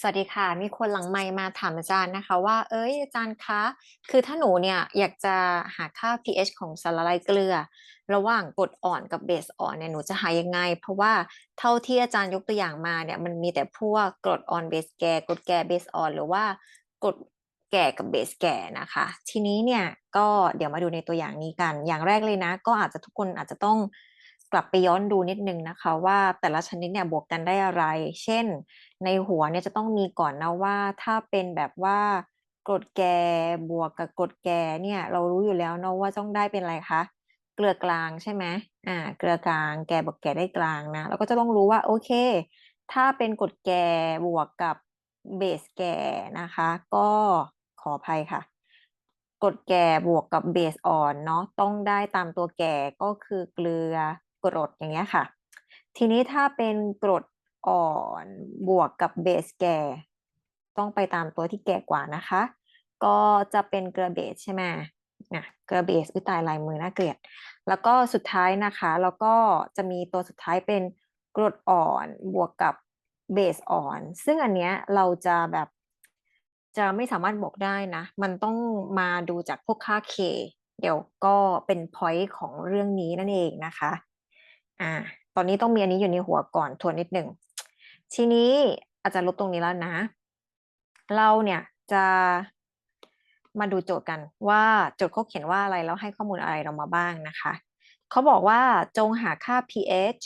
สวัสดีค่ะ มีคนหลังไมค์มาถามอาจารย์นะคะ ว่า เอ้ยอาจารย์คะ คือถ้าหนูเนี่ยอยากจะหาค่า pH ของสารละลายเกลือ ระหว่างกรดอ่อนกับเบสอ่อนเนี่ยหนูจะหายังไง เพราะว่าเท่าที่อาจารย์ยกตัวอย่างมาเนี่ยมันมีแต่พวกกรดอ่อนเบสแก่กรดแก่เบสอ่อนหรือว่ากรดแก่กับเบสแก่นะคะ ทีนี้เนี่ยก็เดี๋ยวมาดูในตัวอย่างนี้กัน อย่างแรกเลยนะ ก็อาจจะทุกคนอาจจะต้อง กลับไปย้อนดูนิดนึงนะคะ ว่าแต่ละชนิดเนี่ยบวกกันได้อะไร เช่น ในหัวเนี่ยจะต้องมีก่อนนะว่าถ้าเป็นแบบว่ากรดแกบวกกับกรดแกเนี่ยเรารู้อยู่แล้วเนาะว่าต้องได้เป็นอะไรคะเกลือกลางใช่ไหมอ่าเกลือกลางแกบวกแกได้กลางนะเราก็จะต้องรู้ว่าโอเค ถ้าเป็นกรดแกบวกกับเบสแกนะคะ ก็ขออภัยค่ะกรดแก่บวกกับเบสอ่อนเนาะต้องได้ตามตัวแก่ก็คือเกลือ กรดอย่างเงี้ยค่ะ ทีนี้ถ้าเป็นกรดอ่อนบวกกับเบสแก่ต้องไปตามตัวที่แก่กว่านะคะ ก็จะเป็นเกลือเบสใช่ไหมนะเกลือเบสอุ้ยตายลายมือน่าเกลียด แล้วก็สุดท้ายนะคะ แล้วก็จะมีตัวสุดท้ายเป็นกรดอ่อนบวกกับเบสอ่อน ซึ่งอันเนี้ยเราจะแบบจะไม่สามารถบอกได้นะ มันต้องมาดูจากพวกค่า k เดี๋ยวก็เป็น point ของเรื่องนี้นั่นเองนะคะ อ่า ตอนนี้ต้องมีอันนี้อยู่ในหัวก่อนทวนนิดหนึ่ง ทีนี้อาจารย์ลบตรงนี้แล้วนะ เราเนี่ยจะมาดูโจทย์กันว่าโจทย์เขาเขียนว่าอะไรแล้วให้ข้อมูลอะไรเรามาบ้างนะคะเขาบอกว่าจงหาค่า pH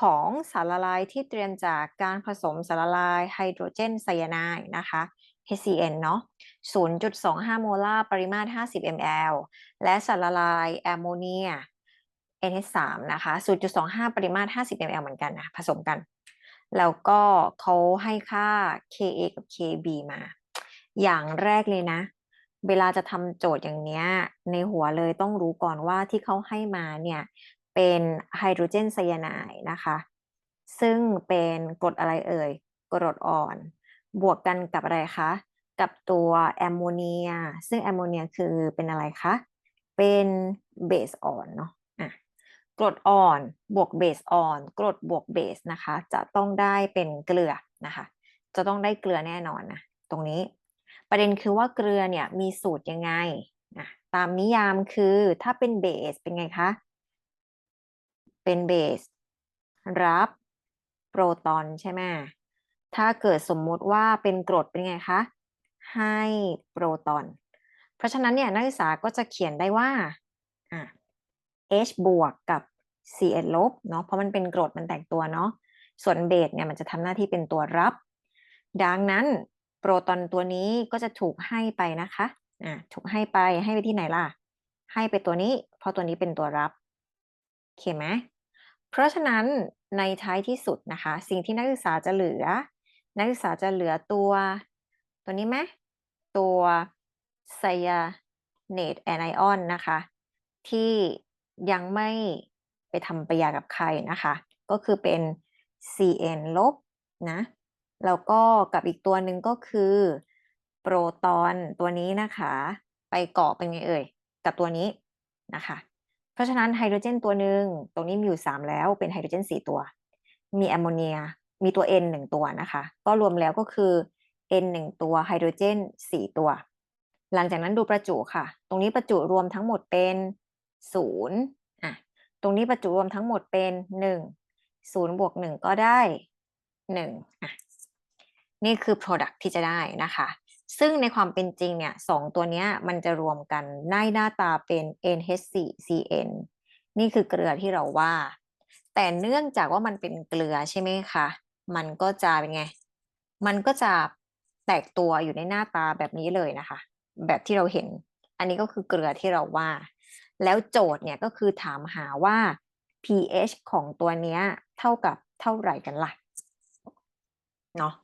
ของสารละลายที่เตรียมจากการผสมสารละลายไฮโดรเจนไซยาไนด์นะคะ HCN เนาะ0.25 โมลาร์ปริมาตร 50 ml และสารละลายแอมโมเนีย NH3 นะคะ 0.25 ปริมาตร 50 ml เหมือนกันนะ ผสมกัน แล้วก็เขาให้ค่า Ka กับ Kb มา อย่างแรกเลยนะ เวลาจะทำโจทย์อย่างเนี้ย ในหัวเลยต้องรู้ก่อนว่าที่เขาให้มาเนี่ย เป็นไฮโดรเจนไซยาไนด์นะคะ ซึ่งเป็นกรดอะไรเอ่ย กรดอ่อน บวกกันกับอะไรคะ กับตัวแอมโมเนีย ซึ่งแอมโมเนียคือเป็นอะไรคะ เป็นเบสอ่อนเนาะ รดอ่อนบวกเบสอ่อนกรดบวกเบสนะคะ จะต้องได้เป็นเกลือนะคะ จะต้องได้เกลือแน่นอนนะตรงนี้ ประเด็นคือว่าเกลือเนี่ยมีสูตรยังไงนะตามนิยามคือถ้าเป็นเบสเป็นไงคะเป็นเบสรับโปรตอนใช่ไหมถ้าเกิดสมมุติว่าเป็นกรดเป็นไงคะให้โปรตอน เพราะฉะนั้นเนี่ยนักศึกษาก็จะเขียนได้ว่าอะ H บวกกับ Cn ลบเนาะเพราะมันเป็นกรดมันแตกตัวเนาะส่วนเบสเนี่ยมันจะทำหน้าที่เป็นตัวรับ ดังนั้นโปรตอนตัวนี้ก็จะถูกให้ไปนะคะอะถูกให้ไปให้ไปที่ไหนล่ะ ให้ไปตัวนี้ เพราะตัวนี้เป็นตัวรับโอเคไหมเพราะฉะนั้นในท้ายที่สุดนะคะ สิ่งที่นักศึกษาจะเหลือ นักศึกษาจะเหลือตัว ตัวนี้ไหมตัวไซยาเนตแอนไอออนนะคะ ที่ยังไม่ ไปทำปฏิกิริยากับใครนะคะ ก็คือเป็น Cn ลบนะ แล้วก็กับอีกตัวหนึ่งก็คือโปรตอนตัวนี้นะคะ ไปเกาะเป็นไงเอ่ย กับตัวนี้นะคะ เพราะฉะนั้นไฮโดรเจนตัวหนึ่งตรงนี้มีอยู่ 3 แล้วเป็นไฮโดรเจน 4 ตัว มีแอมโมเนีย มีตัว N 1 ตัวนะคะ ก็รวมแล้วก็คือ N 1 ตัวไฮโดรเจน 4 ตัว หลังจากนั้นดูประจุค่ะ ตรงนี้ประจุรวมทั้งหมดเป็น 0 ตรงนี้ประจุรวมทั้งหมดเป็น1 0บวก1ก็ได้1อะนี่คือ product ที่จะได้นะคะ ซึ่งในความเป็นจริงเนี่ยสองตัวเนี้ยมันจะรวมกันในหน้าตาเป็น NH4CN นี่คือเกลือที่เราว่า แต่เนื่องจากว่ามันเป็นเกลือใช่ไหมคะ มันก็จะเป็นไง มันก็จะแตกตัวอยู่ในหน้าตาแบบนี้เลยนะคะ แบบที่เราเห็น อันนี้ก็คือเกลือที่เราว่า แล้วโจทย์เนี่ยก็คือถามหาว่า pH ของตัวเนี้ยเท่ากับเท่าไหร่กันล่ะเนาะ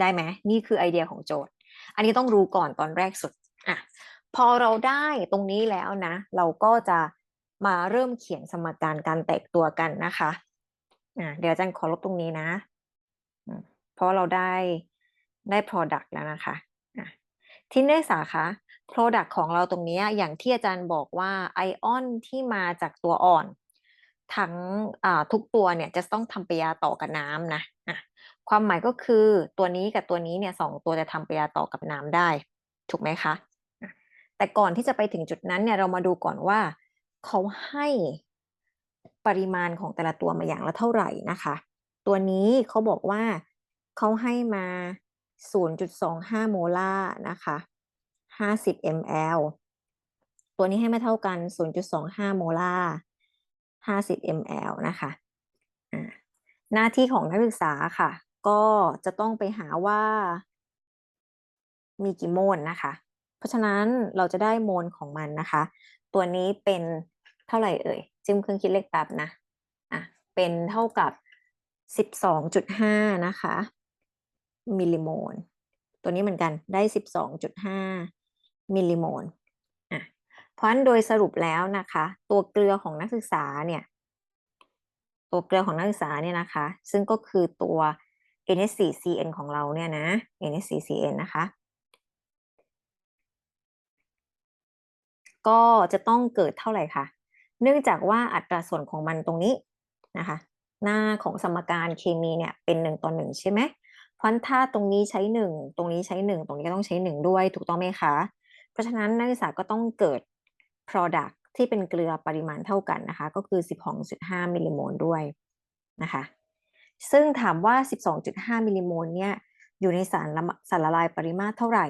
ได้ไหมนี่คือไอเดียของโจทย์ อันนี้ต้องรู้ก่อนตอนแรกสุดอะพอเราได้ตรงนี้แล้วนะ เราก็จะมาเริ่มเขียนสมการการแตกตัวกันนะคะอะเดี๋ยวอาจารย์ขอลบตรงนี้นะเพราะเราได้ได้ product แล้วนะคะะที่นักศึกษาคะ product ของเราตรงนี้อย่างที่อาจารย์บอกว่าไอออนที่มาจากตัวอ่อน ทั้งทุกตัวเนี่ยจะต้องทำปยาต่อกับน้ำนะะความหมายก็คือตัวนี้กับตัวนี้เนี่ยสองตัวจะทำปยาต่อกับน้ำได้ ถูกไหมคะ แต่ก่อนที่จะไปถึงจุดนั้นเนี่ยเรามาดูก่อนว่า เขาให้ปริมาณของแต่ละตัวมาอย่างละเท่าไหร่นะคะ ตัวนี้เขาบอกว่าเขาให้มา 0.25 โมลาร์นะคะ 50 ml ตัวนี้ให้ไม่เท่ากัน 0.25 โมลาร์50 ml นะคะหน้าที่ของนักศึกษาค่ะ ก็จะต้องไปหาว่ามีกี่โมลนะคะ เพราะฉะนั้นเราจะได้โมลของมันนะคะ ตัวนี้เป็นเท่าไหร่เอ่ย จิ้มเครื่องคิดเลขแป๊บนะอะเป็นเท่ากับ 12.5 นะคะ มิลลิโมล ตัวนี้เหมือนกันได้ 12.5 มิลลิโมลอะเพราะฉะนั้นโดยสรุปแล้วนะคะ ตัวเกลือของนักศึกษาเนี่ย ตัวเกลือของนักศึกษาเนี่ยนะคะ ซึ่งก็คือตัว NH4CN ของเราเนี่ยนะ NH4CN นะคะ ก็จะต้องเกิดเท่าไหร่คะเนื่องจากว่าอัตราส่วนของมันตรงนี้นะคะ หน้าของสมการเคมีเนี่ยเป็นหนึ่งต่อหนึ่งใช่ไหมเพราะถ้าตรงนี้ใช้หนึ่งตรงนี้ใช้หนึ่งตรงนี้ก็ต้องใช้หนึ่งด้วยถูกต้องไหมคะเพ ราะฉะนั้นนักศึกษาก็ต้องเกิด product ที่เป็นเกลือปริมาณเท่ากันนะคะ ก็คือ 12.5 มิลลิโมลด้วยนะคะ ซึ่งถามว่า 12.5 มิลลิโมลเนี่ยอยู่ในสารละสารละลายปริมาตรเท่าไหร่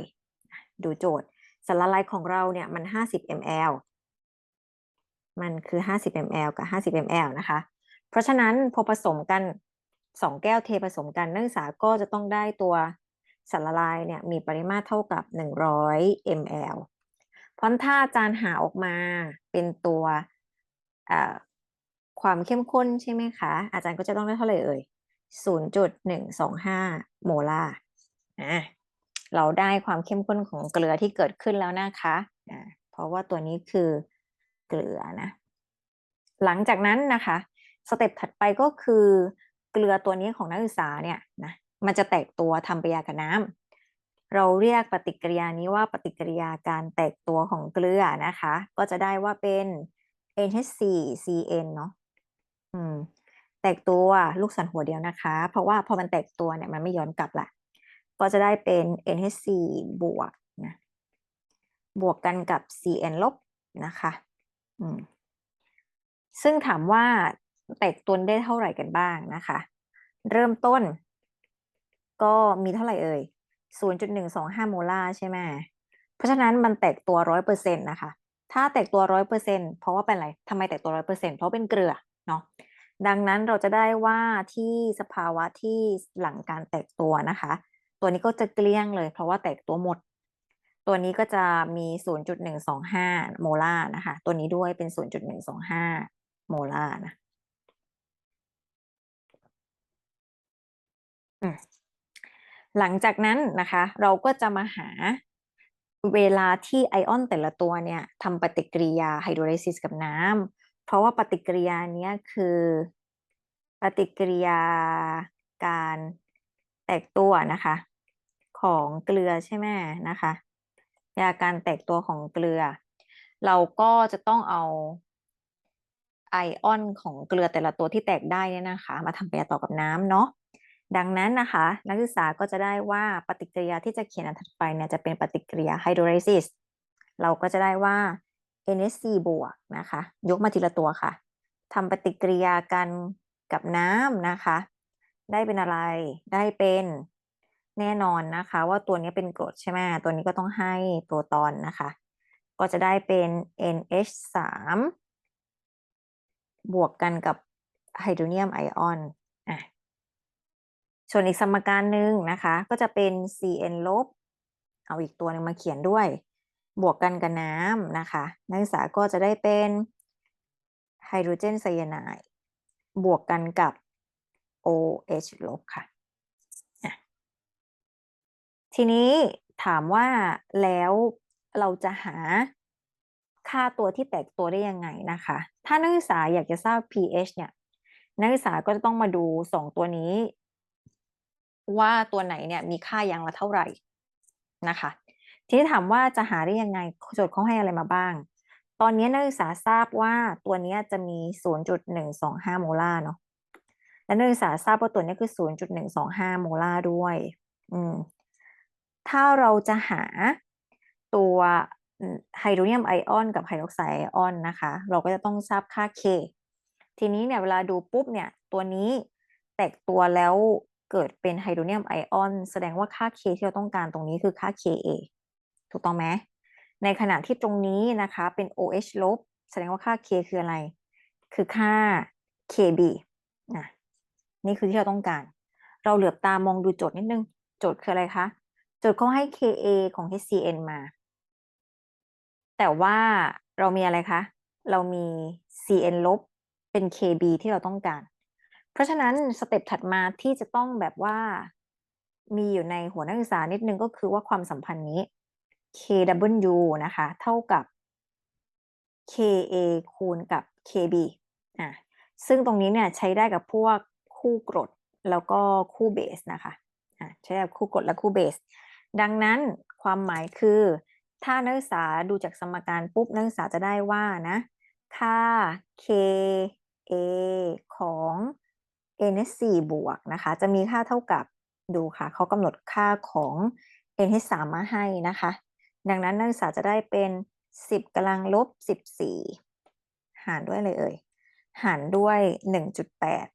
ดูโจทย์ สารละลายของเราเนี่ยมัน 50 ml มันคือ 50 ml กับ 50 ml นะคะ เพราะฉะนั้นพอผสมกัน 2 แก้วเทผสมกันนักศึกษาก็จะต้องได้ตัว สารละลายเนี่ยมีปริมาตรเท่ากับ 100 ml เพราะถ้าอาจารย์หาออกมาเป็นตัวความเข้มข้นใช่ไหมคะ อาจารย์ก็จะต้องได้เท่าไหร่เอ่ย 0.125 โมลาร์อะเราได้ความเข้มข้นของเกลือที่เกิดขึ้นแล้วนะคะอ่าเพราะว่าตัวนี้คือเกลือนะ หลังจากนั้นนะคะ สเต็ปถัดไปก็คือเกลือตัวนี้ของนักศึกษาเนี่ยนะ มันจะแตกตัวทำปฏิกิริยากับน้ำเราเรียกปฏิกิริยานี้ว่าปฏิกิริยาการแตกตัวของเกลือนะคะ ก็จะได้ว่าเป็น NH4CN เนาะอืม แตกตัวลูกศรหัวเดียวนะคะ เพราะว่าพอมันแตกตัวเนี่ยมันไม่ย้อนกลับละก็จะได้เป็น NH4 บวกนะบวกกันกับ CN ลบนะคะอืมซึ่งถามว่าแตกตัวได้เท่าไหร่กันบ้างนะคะ เริ่มต้น ก็มีเท่าไหร่เอ่ย0.125โมลาร์ใช่ไหมเพราะฉะนั้นมันแตกตัวร้อยเปอร์เซ็นต์นะคะ ถ้าแตกตัวร้อยเปอร์เซ็นต์เพราะว่าเป็นอะไรทำไมแตกตัวร้อยเปอร์เซ็นต์เพราะเป็นเกลือเนาะดังนั้นเราจะได้ว่าที่สภาวะที่หลังการแตกตัวนะคะ ตัวนี้ก็จะเกลี้ยงเลย เพราะว่าแตกตัวหมด ตัวนี้ก็จะมี 0.125 โมลาร์นะคะ ตัวนี้ด้วยเป็น 0.125 โมลาร์นะ หลังจากนั้นนะคะ เราก็จะมาหาเวลาที่ไอออนแต่ละตัวเนี่ยทำปฏิกิริยาไฮโดรไลซิสกับน้ำเพราะว่าปฏิกิริยานี้คือ ปฏิกิริยาการแตกตัวนะคะ ของเกลือใช่ไหมนะคะยาการแตกตัวของเกลือ เราก็จะต้องเอาไอออนของเกลือแต่ละตัวที่แตกได้เนี่ยนะคะ มาทำปฏิกิริยาต่อกับน้ำเนาะ ดังนั้นนะคะ นักศึกษาก็จะได้ว่าปฏิกิริยาที่จะเขียนอันถัดไปเนี่ยจะเป็นปฏิกิริยาไฮโดรไลซิสเราก็จะได้ว่า NH4 บวกนะคะ ยกมาทีละตัวค่ะทำปฏิกิริยากันกับน้ำนะคะ ได้เป็นอะไรได้เป็นแน่นอนนะคะ ว่าตัวนี้เป็นกรดใช่ไหมตัวนี้ก็ต้องให้โปรตอนนะคะ ก็จะได้เป็น NH3 บวกกันกับไฮโดรเนียมไอออน ส่วนอีกสมการหนึ่งนะคะ ก็จะเป็น Cn ลบ เอาอีกตัวหนึ่งมาเขียนด้วย บวกกันกับน้ำนะคะ นักศึกษาก็จะได้เป็นไฮโดรเจนไซยาไนด์บวกกันกับ OH ลบค่ะ ทีนี้ถามว่าแล้วเราจะหาค่าตัวที่แตกตัวได้ยังไงนะคะ ถ้านักศึกษาอยากจะทราบ pH เนี่ย นักศึกษาก็จะต้องมาดูสองตัวนี้ ว่าตัวไหนเนี่ยมีค่าอย่างละเท่าไหร่นะคะ ทีนี้ถามว่าจะหาได้ยังไงโจทย์เขาให้อะไรมาบ้าง ตอนนี้นักศึกษาทราบว่าตัวนี้จะมี 0.125 โมลาร์เนาะและนักศึกษาทราบว่าตัวนี้คือ 0.125 โมลาร์ด้วย อืม ถ้าเราจะหาตัวไฮโดรเนียมไอออนกับไฮดรอกไซด์ไอออนนะคะ เราก็จะต้องทราบค่า K ทีนี้เนี่ยเวลาดูปุ๊บเนี่ยตัวนี้แตกตัวแล้ว เกิดเป็นไฮโดรเนียมไอออนแสดงว่าค่า K ที่เราต้องการตรงนี้คือค่า Ka ถูกต้องไหมในขณะที่ตรงนี้นะคะเป็น OH ลบแสดงว่าค่า K คืออะไร คือค่า Kb นะนี่คือที่เราต้องการ เราเหลือบตามองดูโจทย์นิดนึง โจทย์คืออะไรคะ โจทย์เขาให้ Ka ของ HCN มา แต่ว่าเรามีอะไรคะ เรามี Cn ลบเป็น Kb ที่เราต้องการ ราะฉะนั้นสเต็ปถัดมาที่จะต้องแบบว่ามีอยู่ในหัวนักศึกษานิดนึงก็คือว่าความสัมพันธ์นี้ Kw นะคะ เท่ากับ Ka คูณกับ Kb อะซึ่งตรงนี้เนี่ยใช้ได้กับพวกคู่กรดแล้วก็คู่เบสนะคะอะใช้กับคู่กรดและคู่เบส ดังนั้นความหมายคือ ถ้านักศึกษาดูจากสมการปุ๊บนักศึกษาจะได้ว่านะ ค่า Ka ของ NH4 บวกนะคะ จะมีค่าเท่ากับดูค่ะ เขากำหนดค่าของ NH3 มาให้นะคะ ดังนั้นนักศึกษาจะได้เป็น 10กำลังลบ 14 หารด้วยอะไรเอ่ย หารด้วย 1.8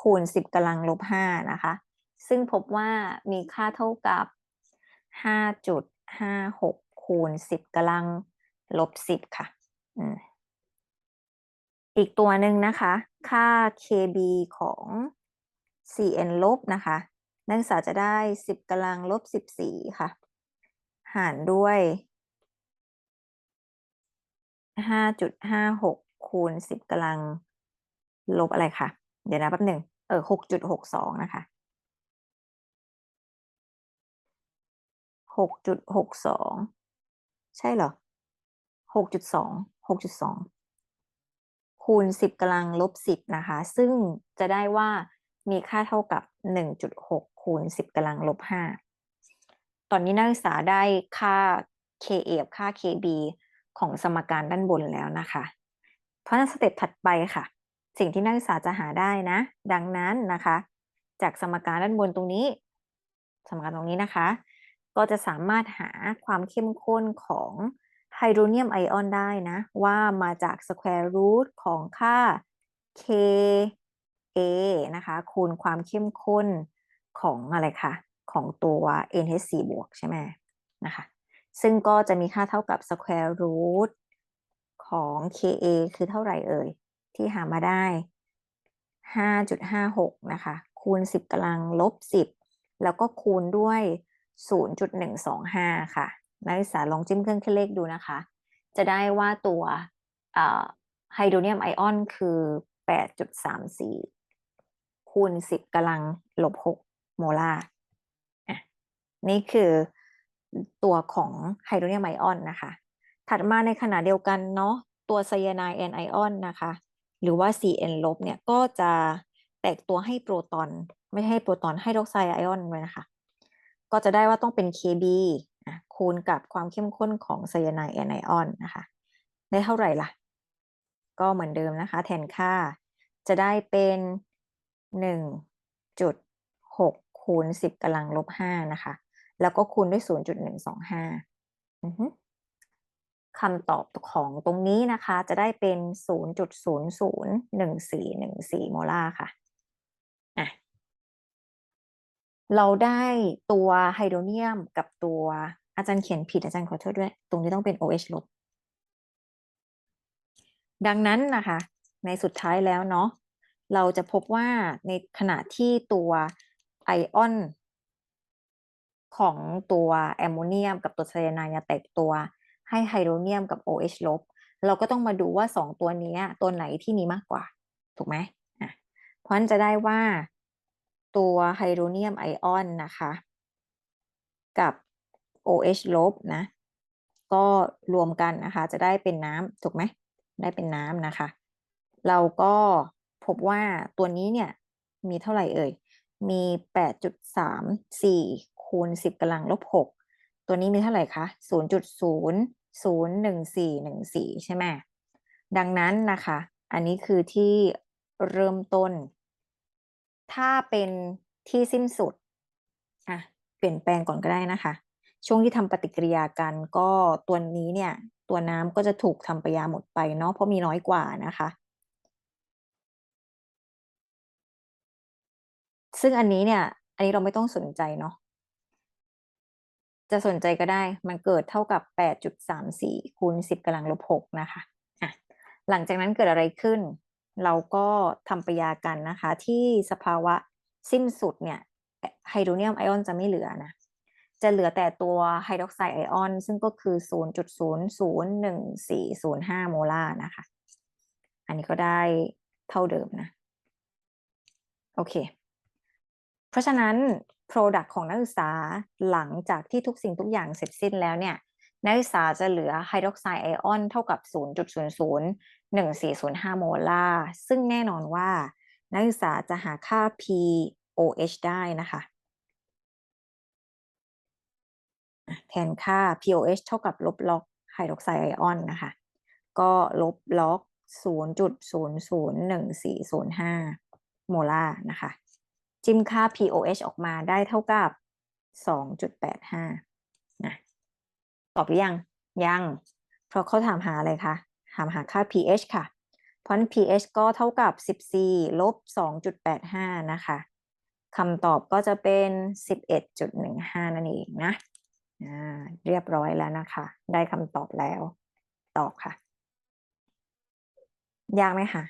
คูณ 10กำลังลบ 5 นะคะ ซึ่งพบว่ามีค่าเท่ากับ 5.56 คูณ 10กำลังลบ 10 ค่ะอี อีกตัวหนึ่งนะคะ ค่า Kb ของ Cn ลบนะคะ นักศึกษาจะได้ 10กำลังลบ 14 ค่ะ หารด้วย 5.56 คูณ 10กำลังลบอะไรคะเดี๋ยวนะแป๊บหนึ่งเออ 6.62 นะคะ 6.62 ใช่เหรอ 6.2 6.2 คูณ 10กำลังลบ 10 นะคะ ซึ่งจะได้ว่ามีค่าเท่ากับ 1.6 คูณ 10กำลังลบ 5 ตอนนี้นักศึกษาได้ค่า Ka กับค่า Kb ของสมการด้านบนแล้วนะคะ เพราะนั้นสเต็ปถัดไปค่ะ สิ่งที่นักศึกษาจะหาได้นะ ดังนั้นนะคะ จากสมการด้านบนตรงนี้ สมการตรงนี้นะคะ ก็จะสามารถหาความเข้มข้นของ ไฮโดรเนียมไอออนได้นะ ว่ามาจากสแควร์รูทของค่า Ka นะคะ คูณความเข้มข้นของอะไรคะของตัว NH4 บวกใช่ไหมนะคะ ซึ่งก็จะมีค่าเท่ากับ square root ของ Ka คือเท่าไหร่เอ่ย ที่หามาได้ 5.56 นะคะ คูณ 10กำลังลบ 10 แล้วก็คูณด้วย 0.125 ค่ะ นักศึกษาลองจิ้มเครื่องคิดเลขดูนะคะ จะได้ว่าตัวไฮโดรเนียมไอออนคือ 8.34 คูณ 10กำลังลบ 6 โมลาร์นี่คือตัวของไฮโดรเนียมไอออนนะคะ ถัดมาในขณะเดียวกันเนาะตัวไซยาไนแอนไอออนนะคะ หรือว่า Cn ลบเนี่ยก็จะแตกตัวให้โปรตอน ไม่ให้โปรตอนให้ดรอกไซด์ไอออนเลยนะคะ ก็จะได้ว่าต้องเป็น Kb คูณกับความเข้มข้นของไซยาไนด์แอนไอออนนะคะ ได้เท่าไหร่ล่ะ ก็เหมือนเดิมนะคะ แทนค่าจะได้เป็น1.6คูณ10กำลังลบ5นะคะ แล้วก็คูณด้วย 0.125คำตอบของตรงนี้นะคะ จะได้เป็น 0.001414 โมลาร์ค่ะอะ เราได้ตัวไฮโดรเนียมกับตัวอาจารย์เขียนผิดอาจารย์ขอโทษด้วย ตรงนี้ต้องเป็น OH ลบ ดังนั้นนะคะ ในสุดท้ายแล้วเนาะเราจะพบว่าในขณะที่ตัวไอออนของตัวแอมโมเนียมกับตัวไซยาไนด์แตกตัวให้ไฮโดรเนียมกับ OH ลบ เราก็ต้องมาดูว่า 2 ตัวนี้ตัวไหนที่มีมากกว่า ถูกไหมอะเพราะนั้นจะได้ว่า ตัวไฮโดรเนียมไอออนนะคะ กับ OH ลบนะ ก็รวมกันนะคะ จะได้เป็นน้ำถูกไหม ได้เป็นน้ำนะคะ เราก็พบว่าตัวนี้เนี่ย มีเท่าไหร่เอ่ย มี 8.34 คูณ 10กำลังลบ 6 ตัวนี้มีเท่าไหร่คะ 0.001414 ใช่ไหม ดังนั้นนะคะ อันนี้คือที่เริ่มต้น ถ้าเป็นที่สิ้นสุดอะเปลี่ยนแปลงก่อนก็ได้นะคะ ช่วงที่ทำปฏิกิริยากันก็ตัวนี้เนี่ย ตัวน้ำก็จะถูกทำปฏิกิริยาหมดไปเนาะเพราะมีน้อยกว่านะคะ ซึ่งอันนี้เนี่ย อันนี้เราไม่ต้องสนใจเนาะจะสนใจก็ได้ มันเกิดเท่ากับ 8.34คูณ10กำลังลบ6นะคะอะหลังจากนั้นเกิดอะไรขึ้น เราก็ทำปยากันนะคะ ที่สภาวะสิ้นสุดเนี่ยไฮโดรเนียมไอออนจะไม่เหลือนะ จะเหลือแต่ตัวไฮดรอกไซด์ไอออน ซึ่งก็คือ 0.001405 โมลาร์นะคะ อันนี้ก็ได้เท่าเดิมนะ โอเค เพราะฉะนั้น Product ของนักศึกษาหลังจากที่ทุกสิ่งทุกอย่างเสร็จสิ้นแล้วเนี่ย นักศึกษาจะเหลือไฮดรอกไซด์ไอออนเท่ากับ 0.001405 โมลาร์ ซึ่งแน่นอนว่า นักศึกษาจะหาค่า pOH ได้นะคะ แทนค่า pOH เท่ากับลบล็อกไฮดรอกไซด์ไอออนนะคะ ก็ลบล็อก 0.001405 โมลาร์นะคะ จิ้มค่า pOH ออกมาได้เท่ากับ 2.85 ตอบหรือยัง ยัง เพราะเขาถามหาอะไรคะ ถามหาค่า pH ค่ะ เพราะนั้น pH ก็เท่ากับ 14 ลบ 2.85 นะคะคำตอบก็จะเป็น 11.15 นั่นเองนะเรียบร้อยแล้วนะคะ ได้คำตอบแล้ว ตอบค่ะ ยากไหมคะ